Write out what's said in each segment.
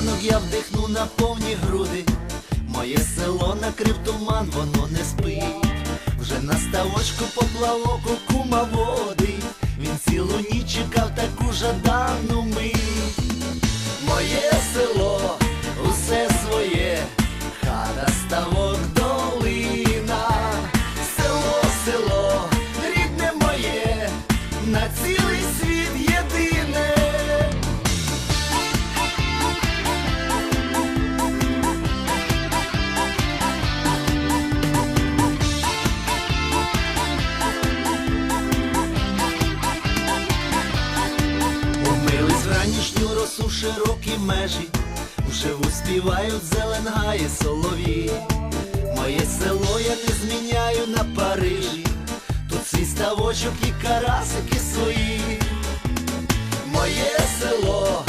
ранок я вдихну на повні груди. Моє село накрив туман, воно не спить. Вже на ставочку поплавок у кума води. Він цілу ніч чекав таку жадану мить. Ранішню росу широкі межі, вживу співають зеленгає солові. Моє село я не зміняю на Парижі, тут свій ставочок і карасики свої. Моє село,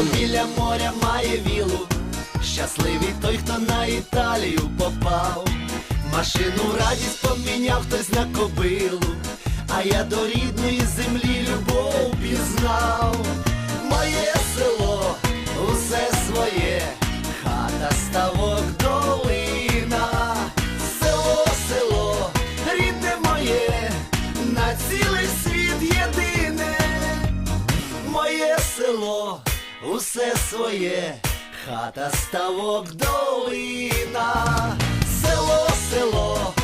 хто біля моря має вілу, щасливий той, хто на Італію попав. Машину радість поміняв хтось на кобилу, а я до рідної землі любов пізнав. Моє село, усе своє, хата ставок долина, село, село, рідне моє, на цілий світ єдине. Моє село, усе своє, хата ставок долина, село, село,